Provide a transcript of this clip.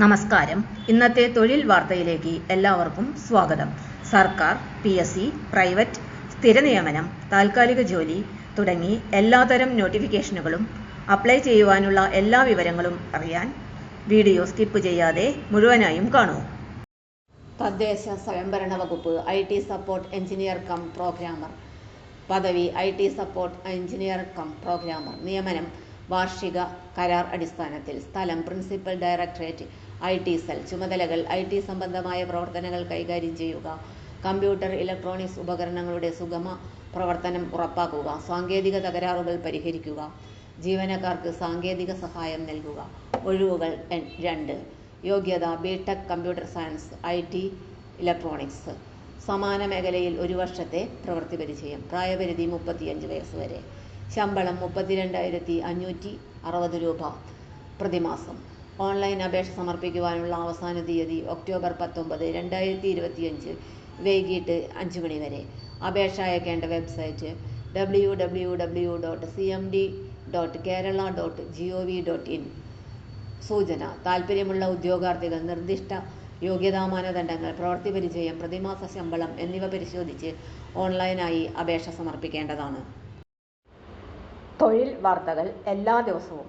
നമസ്കാരം. ഇന്നത്തെ തൊഴിൽ വാർത്തയിലേക്ക് എല്ലാവർക്കും സ്വാഗതം. സർക്കാർ പി എസ് സി പ്രൈവറ്റ് സ്ഥിര നിയമനം താൽക്കാലിക ജോലി തുടങ്ങി എല്ലാതരം നോട്ടിഫിക്കേഷനുകളും അപ്ലൈ ചെയ്യുവാനുള്ള എല്ലാ വിവരങ്ങളും അറിയാൻ വീഡിയോ സ്കിപ്പ് ചെയ്യാതെ മുഴുവനായും കാണൂ. തദ്ദേശ സ്വയംഭരണ വകുപ്പ് I T support engineer cum programmer. പദവി I T support engineer cum programmer. നിയമനം വാർഷിക കരാർ അടിസ്ഥാനത്തിൽ. സ്ഥലം principal directorate. I T cell ചുമതലകൾ ഐ ടി സംബന്ധമായ പ്രവർത്തനങ്ങൾ കൈകാര്യം ചെയ്യുക. കമ്പ്യൂട്ടർ ഇലക്ട്രോണിക്സ് ഉപകരണങ്ങളുടെ സുഗമ പ്രവർത്തനം ഉറപ്പാക്കുക. സാങ്കേതിക തകരാറുകൾ പരിഹരിക്കുക. ജീവനക്കാർക്ക് സാങ്കേതിക സഹായം നൽകുക. ഒഴിവുകൾ രണ്ട്. യോഗ്യത B tech computer science I T electronics. സമാന മേഖലയിൽ ഒരു വർഷത്തെ പ്രവൃത്തി പരിചയം. പ്രായപരിധി മുപ്പത്തിയഞ്ച് വയസ്സ് വരെ. ശമ്പളം മുപ്പത്തിരണ്ടായിരത്തി അഞ്ഞൂറ്റി അറുപത് രൂപ പ്രതിമാസം. ഓൺലൈൻ അപേക്ഷ സമർപ്പിക്കുവാനുള്ള അവസാന തീയതി ഒക്ടോബർ പത്തൊമ്പത് രണ്ടായിരത്തി ഇരുപത്തിയഞ്ച് വൈകിട്ട് അഞ്ച് മണി വരെ. അപേക്ഷ അയക്കേണ്ട website W W W dot C M D dot Kerala dot G O V dot in. സൂചന താൽപ്പര്യമുള്ള ഉദ്യോഗാർത്ഥികൾ നിർദ്ദിഷ്ട യോഗ്യതാ മാനദണ്ഡങ്ങൾ പ്രവൃത്തി പരിചയം പ്രതിമാസ ശമ്പളം എന്നിവ പരിശോധിച്ച് ഓൺലൈനായി അപേക്ഷ സമർപ്പിക്കേണ്ടതാണ്. തൊഴിൽ വാർത്തകൾ എല്ലാ ദിവസവും